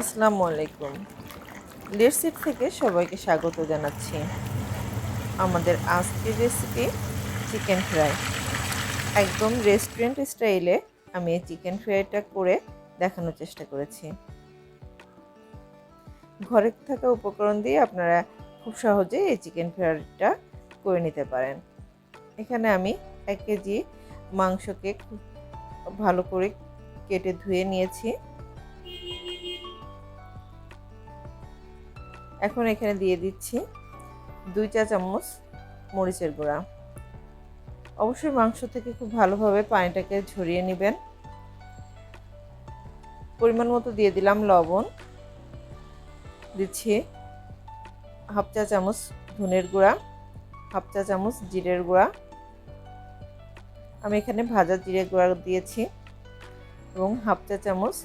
আসসালামু আলাইকুম। লেটসিট থেকে সবাইকে স্বাগত জানাচ্ছি। আমাদের আজকের রেসিপি চিকেন ফ্রাই একদম রেস্টুরেন্ট স্টাইলে আমি এই চিকেন ফ্রাইটা করে দেখানোর চেষ্টা করেছি। ঘরে থাকা উপকরণ দিয়ে আপনারা খুব সহজেই এই চিকেন ফ্রাইটা করে নিতে পারেন। এখানে আমি এক কেজি মাংসকে খুব ভালো করে কেটে ধুয়ে নিয়েছি। এখন এখানে দিয়ে দিচ্ছি দুই চা চামচ মরিচের গুঁড়া। অবশ্যই মাংস থেকে খুব ভালোভাবে পানিটাকে ঝরিয়ে নেবেন। পরিমাণ মতো দিয়ে দিলাম লবণ। দিচ্ছি হাফ চা চামচ ধনের গুঁড়া, হাফ চা চামচ জিরের গুঁড়া। আমি এখানে ভাজা জিরে গুঁড়া দিয়েছি এবং হাফ চা চামচ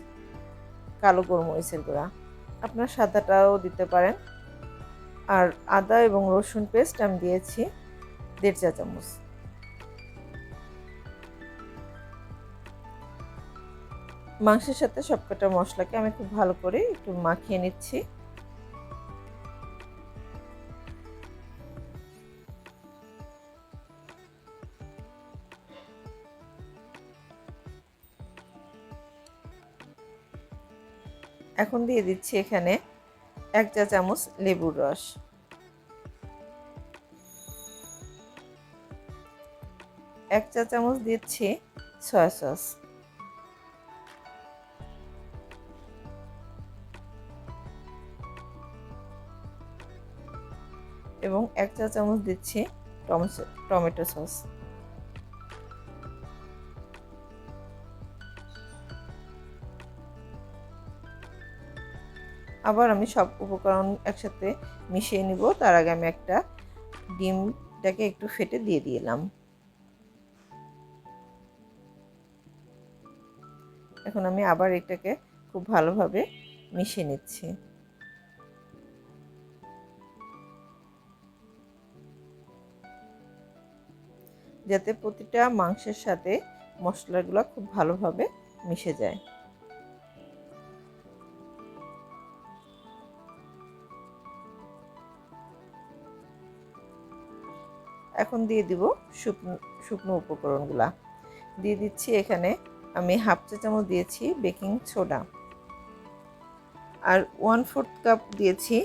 কালো গোলমরিচের গুঁড়া। আপনার সাদাটাও দিতে পারেন। আর আদা এবং রসুন পেস্ট আমি দিয়েছি দেড় চা চামচ। মাংসের সাথে সবকটা মশলাকে আমি খুব ভালো করে একটু মাখিয়ে নিচ্ছি। এখন দিয়ে দিচ্ছি এখানে এক চা চামচ লেবুর রস। এক চা চামচ দিচ্ছি সয়া সস। এবং এক চা চামচ দিচ্ছি টমেটো সস। আবার আমি সব উপকরণ একসাথে মিশিয়ে নিব। তার আগে আমি একটা ডিমটাকে একটু ফেটে দিয়ে দিলাম। এখন আমি আবার এটাকে খুব ভালোভাবে মিশিয়ে নিচ্ছি। যাতে প্রতিটা মাংসের সাথে মশলাগুলো খুব ভালোভাবে মিশে যায়। এখন দিয়ে দিব শুকনো শুকনো উপকরণগুলা। দিয়ে দিচ্ছি এখানে আমি হাফ চা চামচ দিয়েছি বেকিং সোডা। আর ওয়ান ফোর্থ কাপ দিয়েছি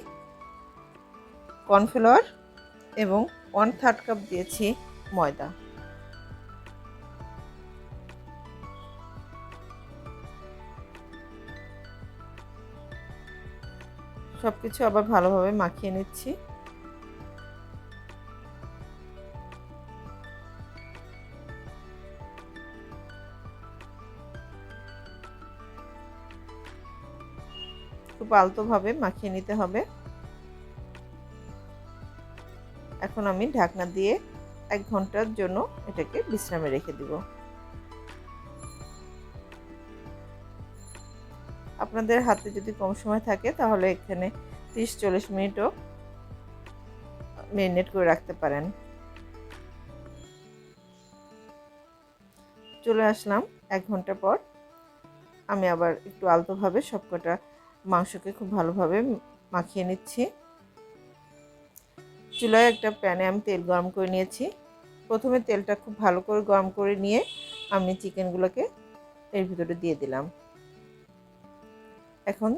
কর্নফ্লাওয়ার এবং ওয়ান থার্ড কাপ দিয়েছি ময়দা। সব কিছু আবার ভালোভাবে মাখিয়ে নিচ্ছি। খুব আলতোভাবে মাখিয়ে নিতে হবে। এখন আমি ঢাকনা দিয়ে এক ঘণ্টার জন্য এটাকে বিশ্রামে রেখে দিব। আপনাদের হাতে যদি কম সময় থাকে তাহলে এখানে তিরিশ চল্লিশ মিনিটও মেরিনেট করে রাখতে পারেন। চলে আসলাম এক ঘণ্টা পর। আমি আবার একটু আলতোভাবে সবকটা মাংসকে খুব ভালোভাবে মাখিয়ে নিচ্ছি। চুলায় একটা প্যানে আমি তেল গরম করে নিয়েছি। প্রথমে তেলটা খুব ভালো করে গরম করে নিয়ে আমি চিকেনগুলোকে এর ভিতরে দিয়ে দিলাম। এখন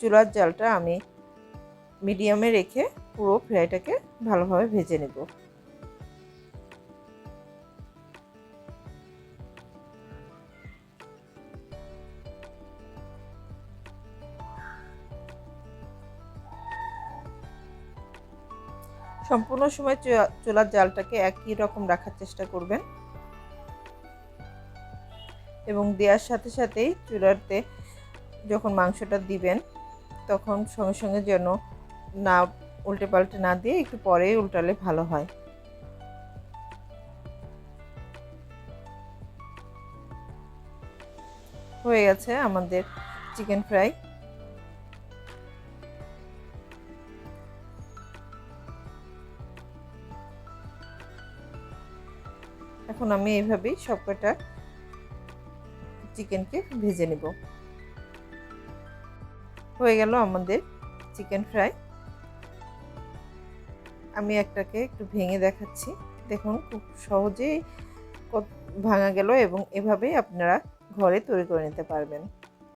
চুলার জালটা আমি মিডিয়ামে রেখে পুরো ফ্রাইটাকে ভালোভাবে ভেজে নেব। সম্পূর্ণ সময় চুলার জালটাকে একই রকম রাখার চেষ্টা করবেন। এবং দেওয়ার সাথে সাথেই চুলাতে যখন মাংসটা দিবেন, তখন সঙ্গে সঙ্গে যেন না উল্টে পাল্টে না দিয়ে একটু পরে উল্টালে ভালো হয়। হয়ে গেছে আমাদের চিকেন ফ্রাই। এখন আমি এইভাবেই সবকটা চিকেনকে ভেজে নেব। হয়ে গেল আমাদের চিকেন ফ্রাই। আমি একটাকে একটু ভেঙে দেখাচ্ছি। দেখুন, খুব সহজেই ভাঙা গেল এবং এভাবেই আপনারা ঘরে তৈরি করে নিতে পারবেন।